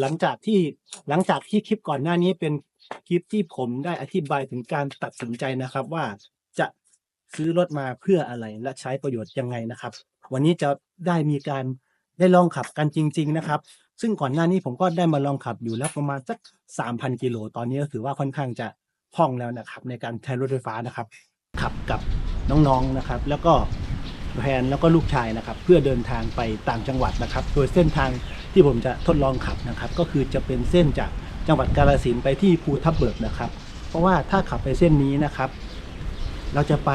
หลังจากที่หลังจากที่คลิปก่อนหน้านี้เป็นคลิปที่ผมได้อธิบายถึงการตัดสินใจนะครับ ว่าจะซื้อรถมาเพื่ออะไรและใช้ประโยชน์ยังไงนะครับ วันนี้จะได้มีการได้ลองขับกันจริง ๆ นะครับ ซึ่งก่อนหน้านี้ผมก็ได้มาลองขับอยู่แล้วประมาณสัก3,000กิโลตอนนี้ก็ถือว่าค่อนข้างจะคล่องแล้วนะครับ ในการใช้รถไฟฟ้านะครับ ขับกับน้องๆนะครับ แล้วก็ แพนแล้วก็ลูกชายนะครับ เพื่อเดินทางไปต่างจังหวัดนะครับ โดยเส้นทางที่ผมจะทดลองขับนะครับ ก็คือจะเป็นเส้นจากจังหวัดกาฬสินไปที่ภูทับเบิกนะครับ เพราะว่าถ้าขับไปเส้นนี้นะครับ เราจะไป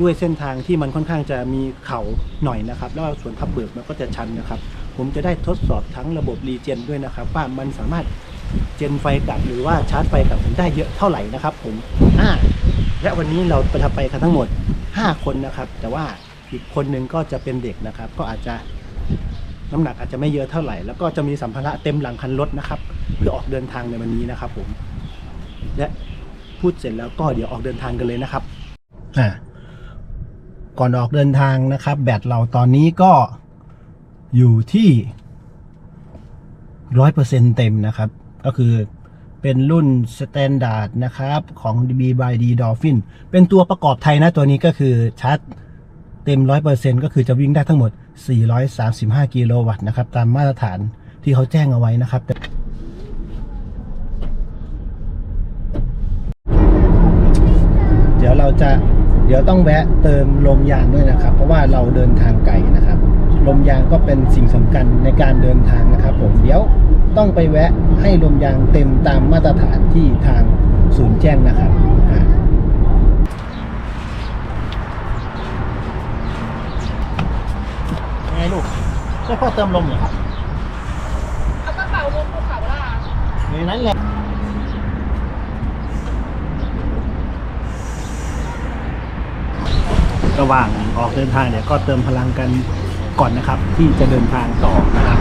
ด้วยเส้นทางที่มันค่อนข้างจะมีเขาหน่อยนะครับ แล้วส่วนทับเบิกมันก็จะชันนะครับ ผมจะได้ทดสอบทั้งระบบรีเจนด้วยนะครับ ว่ามันสามารถเจนไฟกลับหรือว่าชาร์จไฟกลับผมได้เยอะเท่าไหร่นะครับ ผมอ่าและวันนี้เราไปทำไปกันทั้งหมด 5 คนนะครับ แต่ว่าอีกคนหนึ่งก็จะเป็นเด็กนะครับ ก็อาจจะน้ำหนักอาจจะไม่เยอะเท่าไหร่ แล้วก็จะมีสัมภาระเต็มหลังคันรถนะครับ เพื่อออกเดินทางในวันนี้นะครับผมและพูดเสร็จแล้วก็เดี๋ยวออกเดินทางกันเลยนะครับอ่าก่อนออกเดินทางนะครับ แบตเราตอนนี้ก็อยู่ที่ร้อยเปอร์เซ็นเต็มนะครับ ก็คือ เป็นรุ่นสแตนดาร์ดนะครับของ BYD Dolphin เป็นตัวประกอบไทยนะตัวนี้ก็คือชาร์จเต็มร้อยเปอร์เซ็นก็คือจะวิ่งได้ทั้งหมด 435 กิโลวัตต์นะครับ ตามมาตรฐานที่เขาแจ้งเอาไว้นะครับเดี๋ยวเราจะเดี๋ยวต้องแวะเติมลมยางด้วยนะครับ เพราะว่าเราเดินทางไกลนะครับ ลมยางก็เป็นสิ่งสำคัญในการเดินทางนะครับผมเดี๋ยว ต้องไปแวะให้ลมยางเต็มตามมาตรฐานที่ทางศูนย์แจ้งนะครับอ่าไงลูกช่วยพ่อเติมลมหน่อยครับเอากระเป๋าลงภูเขาล่ะในนั้นแหละระหว่างออกเดินทางเนี่ยก็เติมพลังกันก่อนนะครับ ที่จะเดินทางต่อนะครับ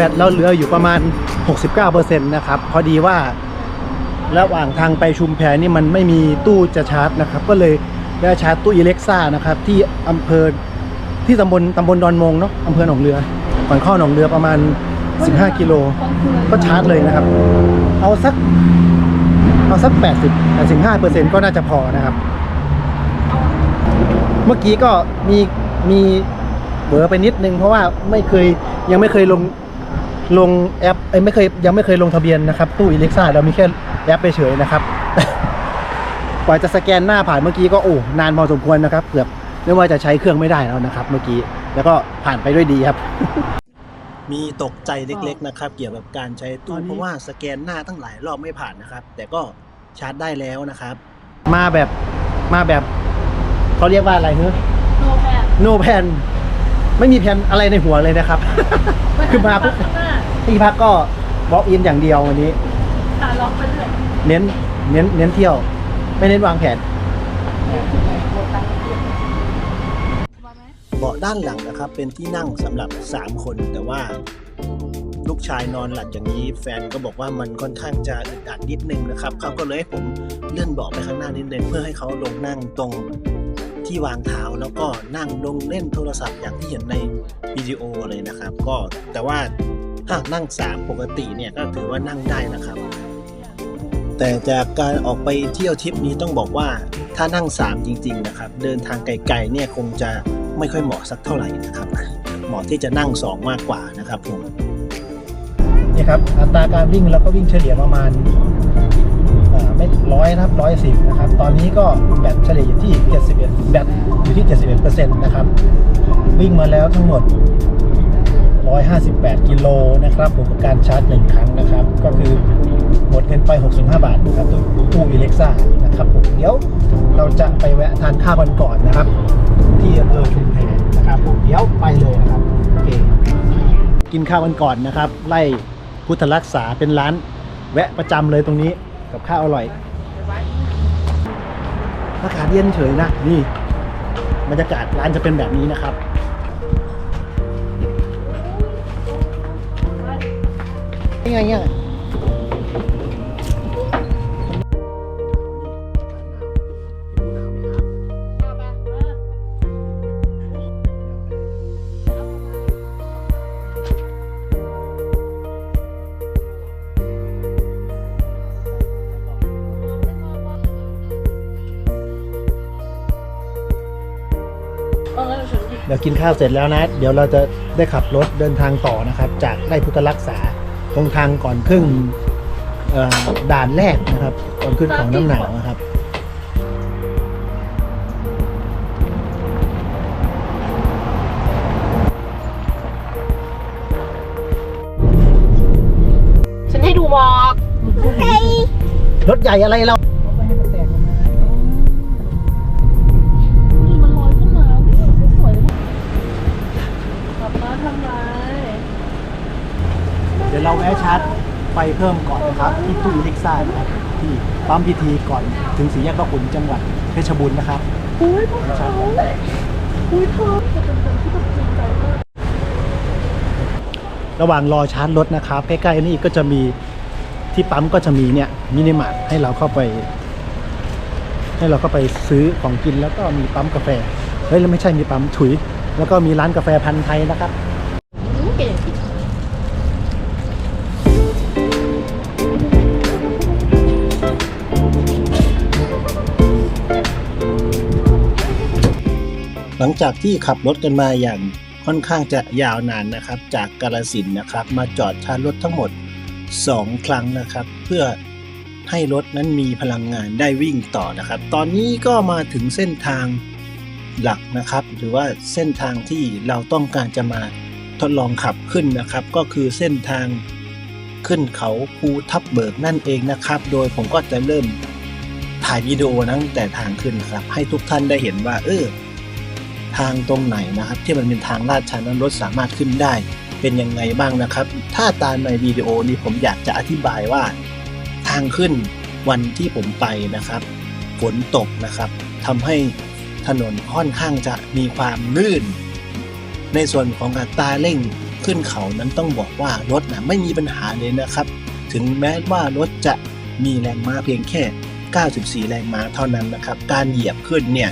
บตเราเหลืออยู่ประมาณ 69%นะครับ พอดีว่าระหว่างทางไปชุมแพนี่มันไม่มีตู้จะชาร์จนะครับ ก็เลยได้ชาร์จตู้อิเล็กซ่านะครับ ที่อำเภอที่ตำบลตำบลดอนมงเนาะอำเภอหนองเรือก่อนเข้าหนองเรือประมาณ 15 กิโล ก็ชาร์จเลยนะครับ เอาสักเอาสัก 80 85เปอร์เซ็นต์ก็น่าจะพอนะครับ เมื่อกี้ก็มีมีเบอไปนิดนึงเพราะว่าไม่เคยยังไม่เคยลง ลงแอปเอ้ยไม่เคยยังไม่เคยลงทะเบียนนะครับ ตู้อิเล็กซ่าเรามีแค่แอปไปเฉยนะครับกว่าจะสแกนหน้าผ่านเมื่อกี้ก็โอ้นานพอสมควรนะครับเกือบไม่ว่าจะใช้เครื่องไม่ได้แล้วนะครับ เมื่อกี้แล้วก็ผ่านไปด้วยดีครับ มีตกใจเล็ก ๆนะครับ เกี่ยวกับการใช้ตู้เพราะว่าสแกนหน้าตั้งหลายรอบไม่ผ่านนะครับ แต่ก็ชาร์จได้แล้วนะครับ มาแบบมาแบบเขาเรียกว่าอะไรเนอะโนแพนโนแพนไม่มีแผนอะไรในหัวเลยนะครับ คือมาปุ๊บข้างหน้า ที่พักก็บล็อกอินอย่างเดียววันนี้ขาล็อกไปเรื่อยเน้นเน้นเน้นเที่ยว ไม่เน้นวางแผนมาไหมเบาะด้านหลังนะครับ เป็นที่นั่งสำหรับ 3 คน แต่ว่าลูกชายนอนหลับอย่างนี้ แฟนก็บอกว่ามันค่อนข้างจะอึดอัดนิดนึงนะครับเขาก็เลยให้ผมเลื่อนเบาะไปข้างหน้านิดนึงเพื่อให้เขาลงนั่งตรงที่วางเท้าแล้วก็นั่งลงเล่นโทรศัพท์อย่างที่เห็นในวิดีโอเลยนะครับ ก็แต่ว่า ถ้านั่ง 3 ปกติเนี่ยก็ถือว่านั่งได้นะครับ แต่จากการออกไปเที่ยวทริปนี้ต้องบอกว่าถ้านั่ง 3 จริง ๆ นะครับ เดินทางไกลๆเนี่ยคงจะไม่ค่อยเหมาะสักเท่าไหร่นะครับ เหมาะที่จะนั่ง 2 มากกว่านะครับผมนี่ครับอัตราการวิ่งเราก็วิ่งเฉลี่ยประมาณไม่ร้อยนะครับร้อยสิบนะครับ ตอนนี้ก็แบตเฉลี่ยอยู่ที่ 71 แบตอยู่ที่ 71%นะครับ วิ่งมาแล้วทั้งหมด 158 กิโลนะครับผมกับการชาร์จหนึ่งครั้งนะครับ ก็คือหมดเงินไป 65 บาทนะครับตู้ตู้ซ่านะครับผมเดี๋ยวเราจะไปแวะทานข้าวกันก่อนนะครับ ที่อำเภอชุมแพนะครับผมเดี๋ยวไปเลยนะครับโอเคกินข้าวกันก่อนนะครับ ไล่พุทธรักษาเป็นร้าน แวะประจำเลยตรงนี้กับข้าวอร่อยอากาศเย็นเฉยนะนี่บรรยากาศร้านจะเป็นแบบนี้นะครับ ยังไงเนี่ยเดี๋ยวกินข้าวเสร็จแล้วนะ เดี๋ยวเราจะได้ขับรถเดินทางต่อนะครับ จากไร่พุทธรักษา ตรงทางก่อนครึ่งเอ่อด่านแรกนะครับ ก่อนขึ้นของน้ำหนาวนะครับฉันให้ดูหมอกรถใหญ่อะไรเรา เพิ่มก่อนนะครับที่ตู้เล็กซ่านะครับที่ปั๊มพีทีก่อนถึงสี่แยกพระขุนจังหวัดเพชรบูรณ์นะครับอุ้ยพวกเขาอุ้ยเธอจะเป็นคนที่แบบจริงใจมากระหว่างรอชาร์จรถนะครับใกล้ๆนี่ก็จะมีที่ปั๊มก็จะมีเนี่ยมินิมาร์ทให้เราเข้าไป ให้เราเข้าไปซื้อของกินแล้วก็มีปั๊มกาแฟเฮ้ยแล้วไม่ใช่มีปั๊มถุย แล้วก็มีร้านกาแฟพันธุ์ไทยนะครับ งจากที่ขับรถกันมาอย่างค่อนข้างจะยาวนานนะครับ จากกาลสินนะครับ มาจอดชาร์จรถทั้งหมด 2 ครั้งนะครับ เพื่อให้รถนั้นมีพลังงานได้วิ่งต่อนะครับ ตอนนี้ก็มาถึงเส้นทางหลักนะครับ หรือว่าเส้นทางที่เราต้องการจะมาทดลองขับขึ้นนะครับ ก็คือเส้นทางขึ้นเขาภูทับเบิกนั่นเองนะครับ โดยผมก็จะเริ่มถ่ายวิดีโอนะตั้งแต่ทางขึ้นนครับ ให้ทุกท่านได้เห็นว่า เออ ทางตรงไหนนะครับ ที่มันเป็นทางลาดชันนั้นรถสามารถขึ้นได้ เป็นยังไงบ้างนะครับ ถ้าตามในวิดีโอนี้ผมอยากจะอธิบายว่า ทางขึ้นวันที่ผมไปนะครับฝนตกนะครับทำให้ถนนค่อนข้างจะมีความลื่น ในส่วนของอัตราเร่งขึ้นเขานั้นต้องบอกว่ารถนะไม่มีปัญหาเลยนะครับ ถึงแม้ว่ารถจะมีแรงม้าเพียงแค่ 94 แรงม้าเท่านั้นนะครับ การเหยียบขึ้นเนี่ย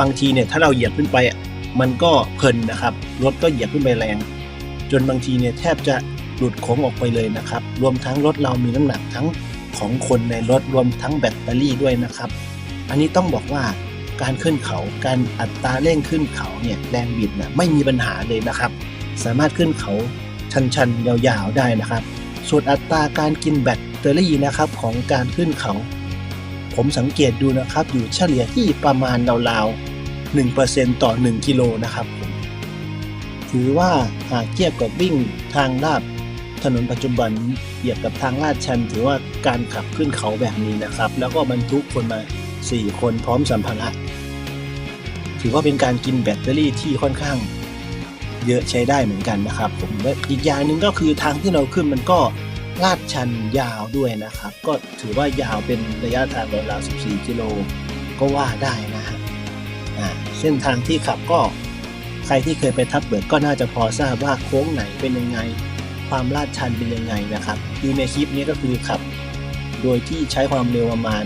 บางทีเนี่ยถ้าเราเหยียบขึ้นไปอะมันก็เพลินนะครับ รถก็เหยียบขึ้นไปแรง จนบางทีเนี่ยแทบจะหลุดโค้งออกไปเลยนะครับ รวมทั้งรถเรามีน้ำหนักทั้งของคนในรถรวมทั้งแบตเตอรี่ด้วยนะครับ อันนี้ต้องบอกว่าการขึ้นเขาการอัตราเร่งขึ้นเขาเนี่ยแรงบิดนะไม่มีปัญหาเลยนะครับ สามารถขึ้นเขาชันๆยาวๆได้นะครับส่วนอัตราการกินแบตเตอรี่นะครับของการขึ้นเขา ผมสังเกตดูนะครับ อยู่เฉลี่ยที่ประมาณราวๆ1%ต่อ 1 กิโลนะครับ ถือว่าหากเทียบกับวิ่งทางลาดถนนปัจจุบันเหยียบกับทางลาดชัน ถือว่าการขับขึ้นเขาแบบนี้นะครับ แล้วก็บรรทุกคนมา 4 คนพร้อมสัมภาระถือว่าเป็นการกินแบตเตอรี่ที่ค่อนข้างเยอะใช้ได้เหมือนกันนะครับ ผมและอีกอย่างหนึ่งก็คือทางที่เราขึ้นมันก็ ลาดชันยาวด้วยนะครับ ก็ถือว่ายาวเป็นระยะทางราวๆ14 กิโลก็ว่าได้นะฮะเส้นทางที่ขับก็ใครที่เคยไปทับเบิกก็น่าจะพอทราบว่าโค้งไหนเป็นยังไง ความลาดชันเป็นยังไงนะครับคือในคลิปนี้ก็คือขับ โดยที่ใช้ความเร็วประมาณ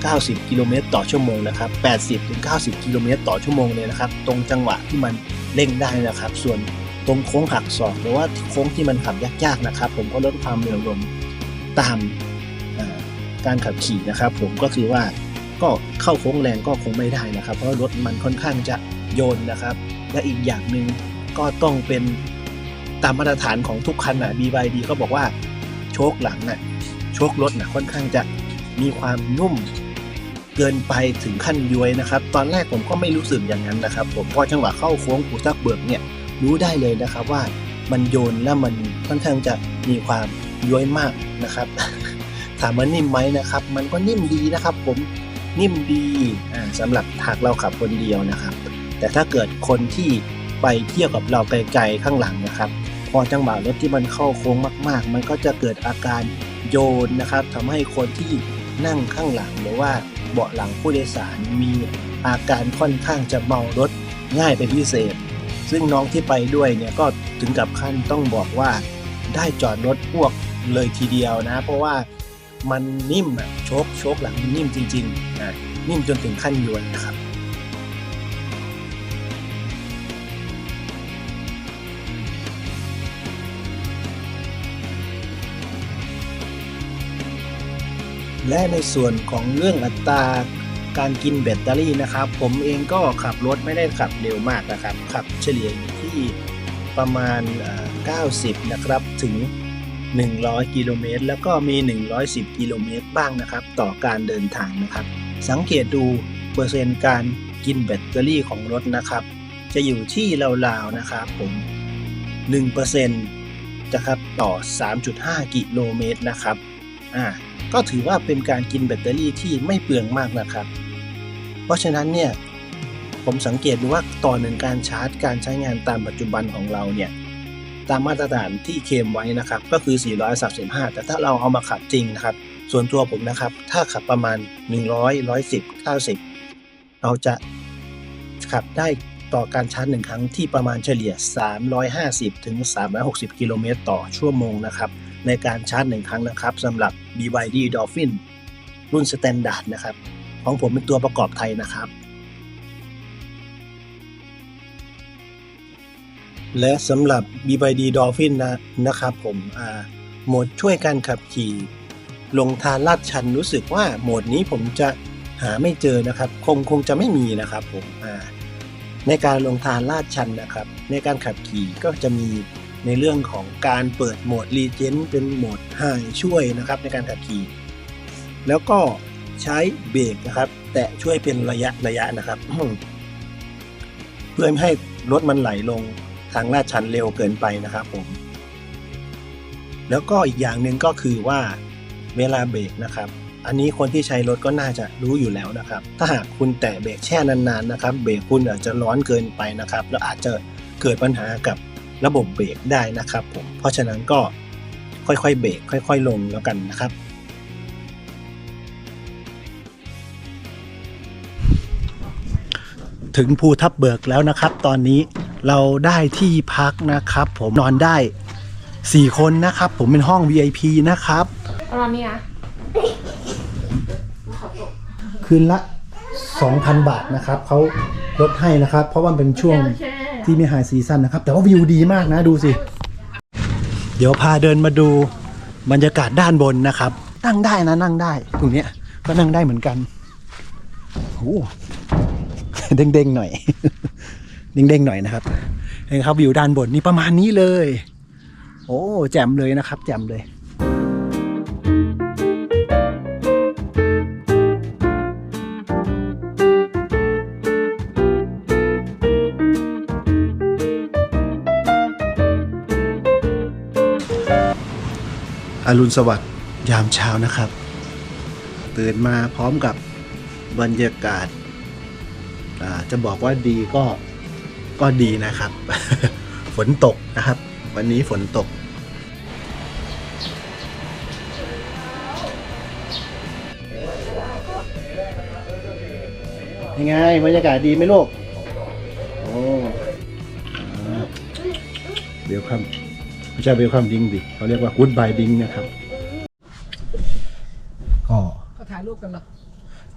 90 กิโลเมตรต่อชั่วโมงนะครับ 80ถึง90 กิโลเมตรต่อชั่วโมงเลยนะครับ ตรงจังหวะที่มันเร่งได้นะครับ ส่วน ตรงโค้งหักศอกหรือว่าโค้งที่มันขับยากๆนะครับ ผมก็ลดความเร็วลงตามการขับขี่นะครับ ผมก็คือว่าก็เข้าโค้งแรงก็คงไม่ได้นะครับ เพราะรถมันค่อนข้างจะโยนนะครับ และอีกอย่างหนึ่งก็ต้องเป็นตามมาตรฐานของทุกคันอะ BYD ก็บอกว่าโชคหลังน่ะโชครถน่ะค่อนข้างจะมีความนุ่มเกินไปถึงขั้นย้วยนะครับ ตอนแรกผมก็ไม่รู้สึกอย่างนั้นนะครับ ผมพอจังหวะเข้าโค้งปูทักเบิกเนี่ย รู้ได้เลยนะครับว่ามันโยนและมันค่อนข้างจะมีความย้วยมากนะครับ ถามว่านิ่มไหมนะครับ มันก็นิ่มดีนะครับผมนิ่มดีอ่าสำหรับหากเราขับคนเดียวนะครับ แต่ถ้าเกิดคนที่ไปเที่ยวกับเราไกลๆข้างหลังนะครับ พอจังหวะรถที่มันเข้าโค้งมาก ๆ มันก็จะเกิดอาการโยนนะครับทำให้คนที่นั่งข้างหลังหรือว่าเบาะหลังผู้โดยสารมีอาการค่อนข้างจะเมารถง่ายเป็นพิเศษ ซึ่งน้องที่ไปด้วยเนี่ยก็ถึงกับขั้นต้องบอกว่าได้จอดรถพวกเลยทีเดียวนะ เพราะว่ามันนิ่มอะโชคโชคหลังมันนิ่มจริงๆนะนิ่มจนถึงขั้นยวนนะครับและในส่วนของเรื่องอัตรา การกินแบตเตอรี่นะครับ ผมเองก็ขับรถไม่ได้ขับเร็วมากนะครับ ขับเฉลี่ยอยู่ที่ประมาณเอ่อ90 นะครับถึง 100 กิโลเมตร แล้วก็มี 110 กิโลเมตรบ้างนะครับ ต่อการเดินทางนะครับ สังเกตดูเปอร์เซ็นต์การกินแบตเตอรี่ของรถนะครับ จะอยู่ที่ราวๆนะครับผม 1%นะครับต่อ 3.5 กิโลเมตรนะครับ อ่า ก็ถือว่าเป็นการกินแบตเตอรี่ที่ไม่เปลืองมากนะครับ เพราะฉะนั้นเนี่ยผมสังเกตดูว่าต่อหนึ่งการชาร์จการใช้งานตามปัจจุบันของเราเนี่ยตามมาตรฐานที่เคมไว้นะครับก็คือ 435 แต่ถ้าเราเอามาขับจริงนะครับ ส่วนตัวผมนะครับ ถ้าขับประมาณ 100 110 90 เราจะขับได้ต่อการชาร์จหนึ่งครั้งที่ประมาณเฉลี่ย 350 ถึง 360 กิโลเมตรต่อชั่วโมงนะครับ ในการชาร์จหนึ่งครั้งนะครับสำหรับ BYD Dolphin รุ่นสแตนดาร์ดนะครับ ของผมเป็นตัวประกอบไทยนะครับ และสำหรับ BYD Dolphin นะนะครับผมโหมดช่วยการขับขี่ ลงทางลาดชันรู้สึกว่าโหมดนี้ผมจะหาไม่เจอนะครับ คงคงจะไม่มีนะครับผมในการลงทางลาดชันนะครับ ในการขับขี่ก็จะมีในเรื่องของการเปิดโหมด Legend เป็นโหมดไฮช่วยนะครับในการขับขี่ แล้วก็ ใช้เบรกนะครับ แต่ช่วยเป็นระยะระยะนะครับ เพื่อไม่ให้รถมันไหลลงทางลาดชันเร็วเกินไปนะครับผม แล้วก็อีกอย่างหนึ่งก็คือว่าเวลาเบรกนะครับ อันนี้คนที่ใช้รถก็น่าจะรู้อยู่แล้วนะครับ ถ้าหากคุณแตะเบรกแช่นานๆนะครับ เบรกคุณอาจจะร้อนเกินไปนะครับ แล้วอาจจะเกิดปัญหากับระบบเบรกได้นะครับผม เพราะฉะนั้นก็ค่อยๆเบรกค่อย ๆ ลงแล้วกันนะครับ ถึงภูทับเบิกแล้วนะครับ ตอนนี้เราได้ที่พักนะครับ ผมนอนได้ 4 คนนะครับ ผมเป็นห้อง VIP นะครับตอนนี้อะคืนละ 2,000 บาทนะครับเขาลดให้นะครับ เพราะว่ามันเป็นช่วงโอเคที่ไม่ไฮซีซั่นนะครับ แต่ว่าวิวดีมากนะดูสิ เดี๋ยวพาเดินมาดูบรรยากาศด้านบนนะครับ นั่งได้นะนั่งได้ ตรงเนี้ยก็นั่งได้เหมือนกันโอ้ เด้งๆหน่อย เด้งๆหน่อยนะครับนี่ครับวิวด้านบนนี่ประมาณนี้เลย โอ้แจ่มเลยนะครับ แจ่มเลยอรุณสวัสดิ์ยามเช้านะครับ ตื่นมาพร้อมกับบรรยากาศ จะบอกว่าดีก็ก็ดีนะครับ ฝนตกนะครับ วันนี้ฝนตก ยังไงบรรยากาศดีไหมลูกโอ้เดี๋ยวคำไม่ใช่เวลคัมดิงดิเขาเรียกว่า g ุ o d บายดิงนะครับ ก็ก็ถ่ายรูปกันเหรอ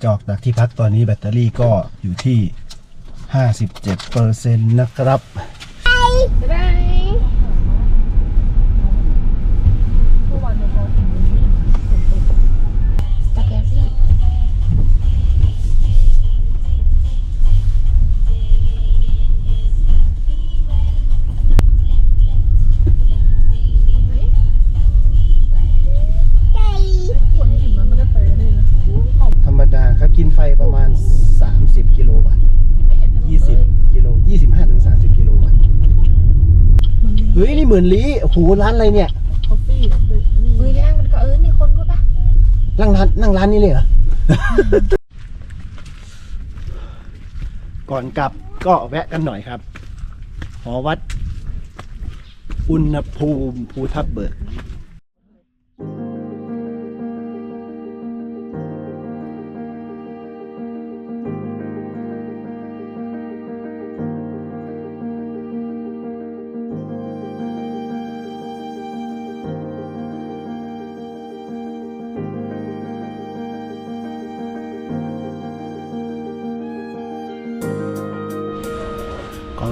จอกจากที่พักตอนนี้แบตเตอรี่ก็อยู่ที่ 57เปอร์เซ็นต์นะครับ มีเฮ้ยนี่เหมือนลีโอ้โหร้านอะไรเนี่ยคอฟฟี่เบรกนี่เฮ้ยนั่งมันก็เออมีคนพูดปะนั่งร้านนั่งร้านนี้เลยเหรอ ก่อนกลับก็แวะกันหน่อยครับ หอวัด อุณหภูมิภูทับเบิก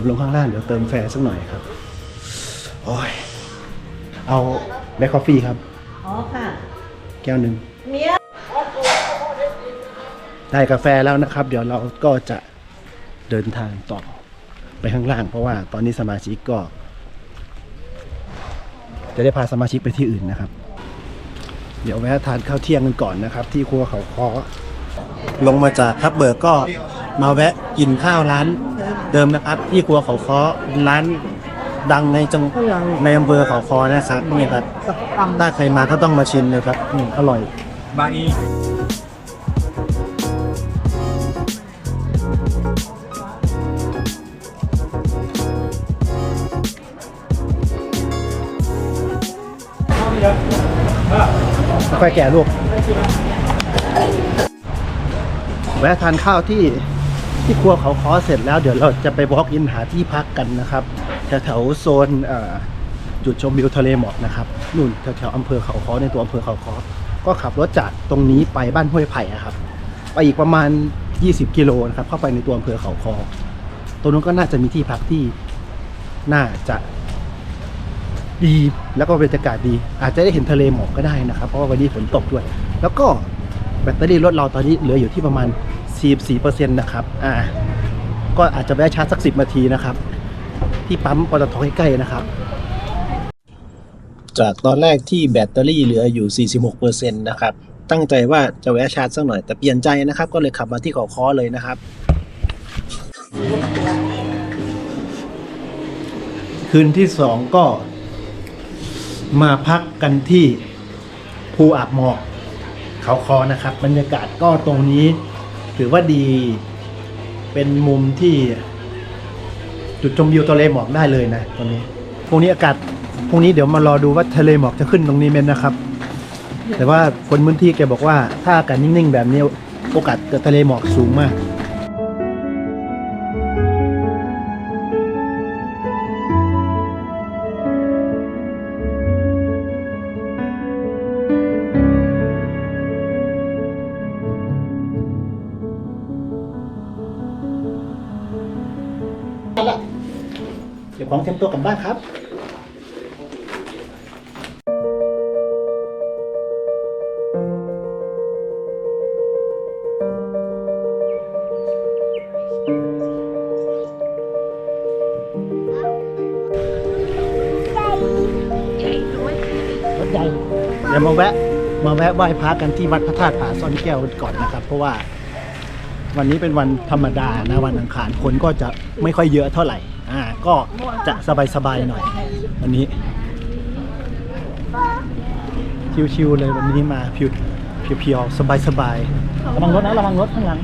ลงข้างล่างเดี๋ยวเติมแฟร์สักหน่อยครับ โอ้ย เอาแบล็คคอฟฟี่ครับ อ๋อค่ะแก้วหนึ่ง เมียได้กาแฟแล้วนะครับ เดี๋ยวเราก็จะเดินทางต่อไปข้างล่าง เพราะว่าตอนนี้สมาชิกก็ จะได้พาสมาชิกไปที่อื่นนะครับ เดี๋ยวแวะทานข้าวเที่ยงกันก่อนนะครับ ที่ครัวเขาคอลงมาจากทับเบิกก็มาแวะกินข้าวร้าน เดิมนะครับ ที่ครัวเขาคอร้านดังในจังในอำเภอเขาคอนะครับนี่ครับถ้าใครมาก็ต้องมาชิมเลยครับอืมอร่อยค่อยแก่ลูก แวะทานข้าวที่ ที่ครัวเขาคอเสร็จแล้วเดี๋ยวเราจะไปบล็อกอินหาที่พักกันนะครับ แถวๆโซนจุดชมวิวทะเลหมอกนะครับนู่นแถวๆอำเภอเขาคอในตัวอำเภอเขาคอก็ขับรถจากตรงนี้ไปบ้านห้วยไผ่ครับ ไปอีกประมาณ 20 กิโลนะครับเข้าไปในตัวอำเภอเขาคอตรงนู้นก็น่าจะมีที่พักที่น่าจะดีแล้วก็บรรยากาศดี อาจจะได้เห็นทะเลหมอกก็ได้นะครับ เพราะว่าวันนี้ฝนตกด้วย แล้วก็แบตเตอรี่รถเราตอนนี้เหลืออยู่ที่ประมาณ 44%นะครับอ่าก็อาจจะแวะชาร์จสัก 10 นาทีนะครับ ที่ปั๊มปตทใกล้ๆนะครับ จากตอนแรกที่แบตเตอรี่เหลืออยู่ 46%นะครับ ตั้งใจว่าจะแวะชาร์จสักหน่อยแต่เปลี่ยนใจนะครับ ก็เลยขับมาที่เกาะคอเลยนะครับ คืนที่สองก็ มาพักกันที่ภูอาบหมอกเขาคอนะครับ บรรยากาศก็ตรงนี้ ถือว่าดี เป็นมุมที่จุดชมวิวทะเลหมอกได้เลยนะตรงนี้พรุ่งนี้อากาศพรุ่งนี้เดี๋ยวมารอดูว่าทะเลหมอกจะขึ้นตรงนี้ไหมนะครับ แต่ว่าคนพื้นที่แกบอกว่าถ้าอากาศนิ่งๆแบบนี้โอกาสเกิดทะเลหมอกสูงมาก เดี๋ยวของเตรียมตัวกลับบ้านครับรถใหญ่เดี๋ยวมาแวะมาแวะไหว้พระกันที่วัดพระธาตุผาซ่อนแก้วก่อนนะครับ เพราะว่าวันนี้เป็นวันธรรมดานะวันอังคารคนก็จะไม่ค่อยเยอะเท่าไหร่ อ่าก็จะสบายๆหน่อย วันนี้ ชิวๆเลยวันนี้มาเพียวเพียวๆสบายๆระวังรถนะระวังรถข้างหลัง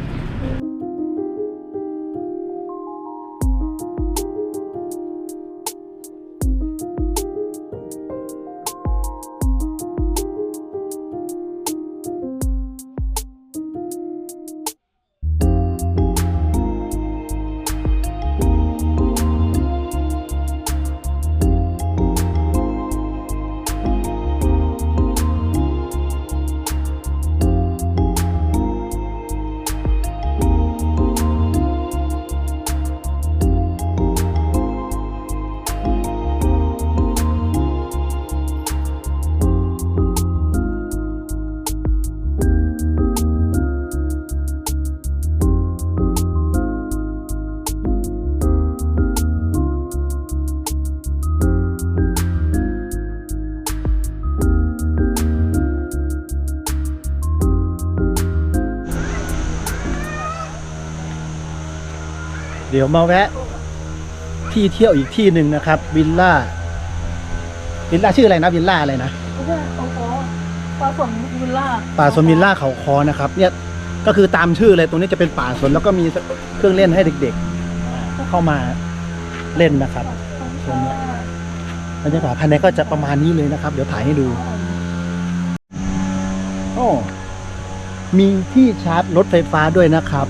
ดี๋ยวมาแวะ ที่เที่ยวอีกที่หนึ่งนะครับ วิลล่า วิลล่าชื่ออะไรนะ วิลล่าอะไรนะไม่ใช่ของขอปลาสนวิลล่าป่าสวนมิลล่าเขาคอนะครับ เนี่ยก็คือตามชื่อเลยตรงนี้จะเป็นป่าสวนแล้วก็มีเครื่องเล่นให้เด็กๆ เข้ามาเล่นนะครับตรงเนี้ยบรรยากาศภายในก็จะประมาณนี้เลยนะครับ เดี๋ยวถ่ายให้ดูโอ้มีที่ชาร์จรถไฟฟ้าด้วยนะครับ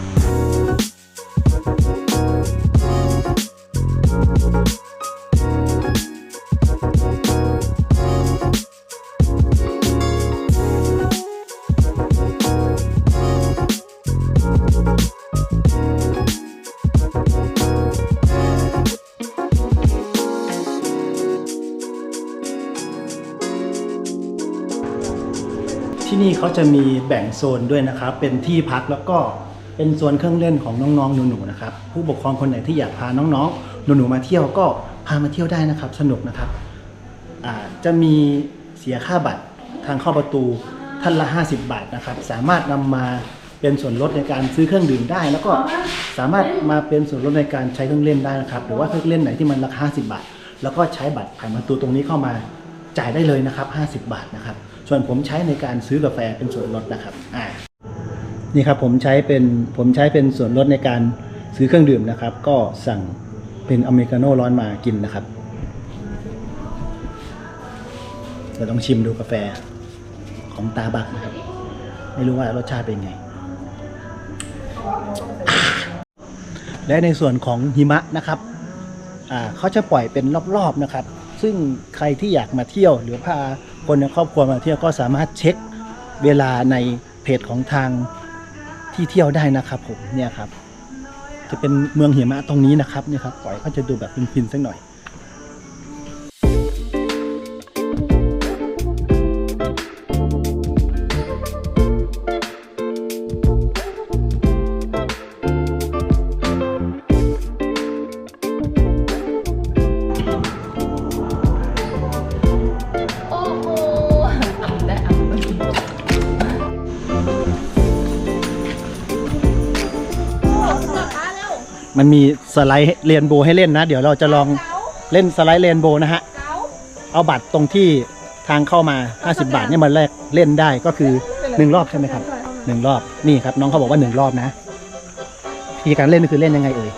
ที่นี่เขาจะมีแบ่งโซนด้วยนะครับ เป็นที่พักแล้วก็เป็นโซนเครื่องเล่นของน้องๆหนูๆนะครับ ผู้ปกครองคนไหนที่อยากพาน้องๆหนูๆมาเที่ยวก็พามาเที่ยวได้นะครับ สนุกนะครับจะมีเสียค่าบัตรทางเข้าประตูท่านละ 50 บาทนะครับ สามารถนำมาเป็นส่วนลดในการซื้อเครื่องดื่มได้ แล้วก็สามารถมาเป็นส่วนลดในการใช้เครื่องเล่นได้นะครับ หรือว่าเครื่องเล่นไหนที่มันราคา50 บาท แล้วก็ใช้บัตรผ่านประตูตรงนี้เข้ามาจ่ายได้เลยนะครับ 50 บาทนะครับ ส่วนผมใช้ในการซื้อกาแฟเป็นส่วนลดนะครับอ่านี่ครับผมใช้เป็นผมใช้เป็นส่วนลดในการซื้อเครื่องดื่มนะครับ ก็สั่งเป็นอเมริกาโน่ร้อนมากินนะครับเราต้องชิมดูกาแฟของตาบักนะครับ ไม่รู้ว่ารสชาติเป็นไง และในส่วนของหิมะนะครับเขาจะปล่อยเป็นรอบๆนะครับ ซึ่งใครที่อยากมาเที่ยวหรือพา คนในครอบครัวมาเที่ยวก็สามารถเช็คเวลาในเพจของทางที่เที่ยวได้นะครับผมเนี่ยครับ จะเป็นเมืองหิมะตรงนี้นะครับเนี่ยครับปล่อยเขาจะดูแบบฟินๆสักหน่อย สไลด์เรียนโบว์ให้เล่นนะ เดี๋ยวเราจะลองเล่นสไลด์เรียนโบว์นะฮะเก๋าเอาบัตรตรงที่ทางเข้ามา 50 บาทเนี่ยมาแลกเล่นได้ก็คือ 1 รอบใช่ไหมครับหนึ่งรอบนี่ครับ น้องเขาบอกว่า 1 รอบนะวิธีการเล่นคือเล่นยังไงเอ่ย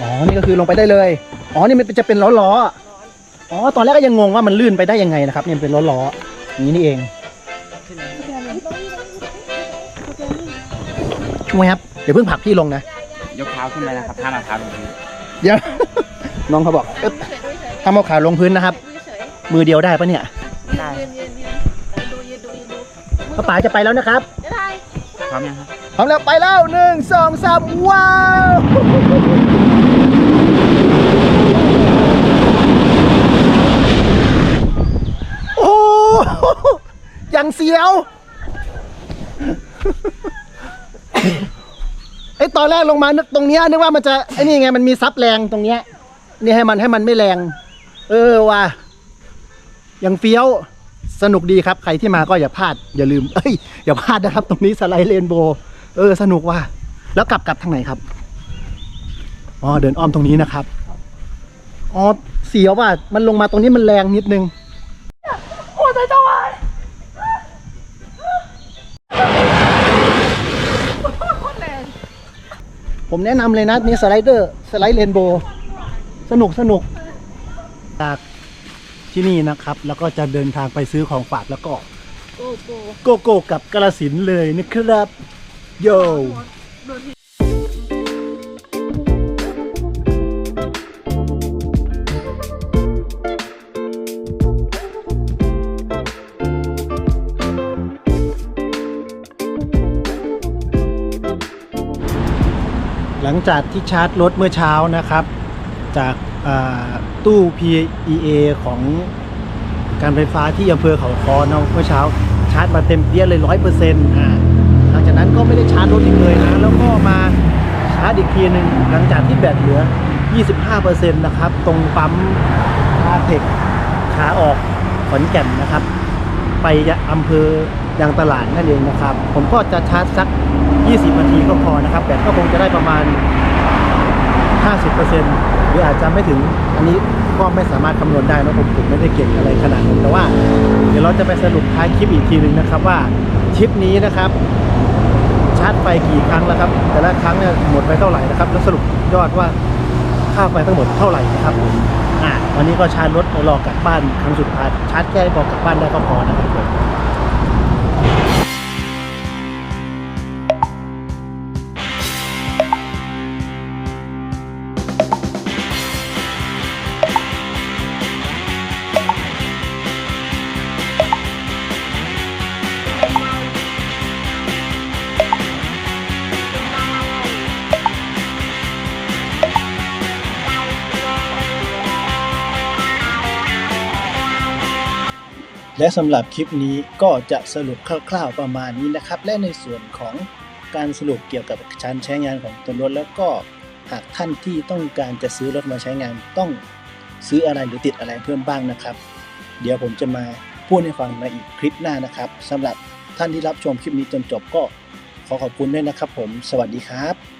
อ๋อ นี่ก็คือลงไปได้เลย อ๋อ นี่มันจะเป็นล้อล้อๆอ๋อ ตอนแรกก็ยังงงว่ามันลื่นไปได้ยังไงนะครับเนี่ยเป็นล้อล้อๆอย่างนี้นี่เอง ช่วยครับเดี๋ยวเพิ่งผลักพี่ลงนะยกเท้าขึ้นไปนะครับห้ามเอาเท้าลงพื้นเดี๋ยว น้องเขาบอกเอ๊ะทำเอาขาลงพื้นนะครับ มือเดียวได้ปะเนี่ยได้ยืนยืนยืนดูยืนดูยืนดูป้าป๋าจะไปแล้วนะครับไม่ได้พร้อมยังครับพร้อมแล้วไปแล้วหนึ่งสองสามว้าวโอ้โหยังเสียวไอ้ ตอนแรกลงมานึกตรงเนี้ยนึกว่ามันจะไอ้นี่ไงมันมีซับแรงตรงเนี้ยนี่ให้มันให้มันไม่แรง เออว่ะยังเฟี้ยวสนุกดีครับ ใครที่มาก็อย่าพลาด อย่าลืมเอ้ยอย่าพลาดนะครับ ตรงนี้สไลด์เรนโบว์เออ สนุกว่ะแล้วกลับกลับทางไหนครับอ๋อเดินอ้อมตรงนี้นะครับอ๋อเสียวว่ะมันลงมาตรงนี้มันแรงนิดนึงหัวใจจะวาย ผมแนะนำเลยนะนี่สไลเดอร์สไลด์เรนโบว์สนุกสนุกจากที่นี่นะครับ แล้วก็จะเดินทางไปซื้อของฝากแล้วก็โอ้โหโกโก้กับกระสินธุ์เลยนะครับโยหลัง จากที่ชาร์จรถเมื่อเช้านะครับ จากตู้ PEA ของการไฟฟ้าที่อำเภอเขาคอเนาะเมื่อเช้าชาร์จมาเต็มเปี้ยเลยร้อยเปอร์เซ็นต์อ่าหลังจากนั้นก็ไม่ได้ชาร์จรถอีกเลยนะแล้วก็มาชาร์จอีกทีหนึ่งหลังจากที่แบตเหลือ 25%นะครับ ตรงปั๊มคาเทคขาออกขอนแก่นนะครับ ไปอำเภอยางตลาดนั่นเองนะครับ ผมก็จะชาร์จสัก 20 นาทีก็พอนะครับแบตก็คงจะได้ประมาณ 50%หรืออาจจะไม่ถึงอันนี้ก็ไม่สามารถคำนวณได้นะผมผมไม่ได้เก่งอะไรขนาดนั้นแต่ว่า เดี๋ยวเราจะไปสรุปท้ายคลิปอีกทีหนึ่งนะครับว่าทริปนี้นะครับชาร์จไฟกี่ครั้งแล้วครับ แต่ละครั้งเนี่ยหมดไปเท่าไหร่นะครับแล้วสรุปยอดว่าค่าไฟทั้งหมดเท่าไหร่นะครับอ่าวันนี้ก็ชาร์จรถรอกลับบ้านครั้งสุดท้ายชาร์จแค่พอกลับบ้านได้ก็พอนะครับผม และสำหรับคลิปนี้ก็จะสรุปคร่าวๆประมาณนี้นะครับ และในส่วนของการสรุปเกี่ยวกับการใช้งานของตัวรถ แล้วก็หากท่านที่ต้องการจะซื้อรถมาใช้งานต้องซื้ออะไรหรือติดอะไรเพิ่มบ้างนะครับ เดี๋ยวผมจะมาพูดให้ฟังในอีกคลิปหน้านะครับสำหรับท่านที่รับชมคลิปนี้จนจบก็ขอขอบคุณด้วยนะครับผม สวัสดีครับ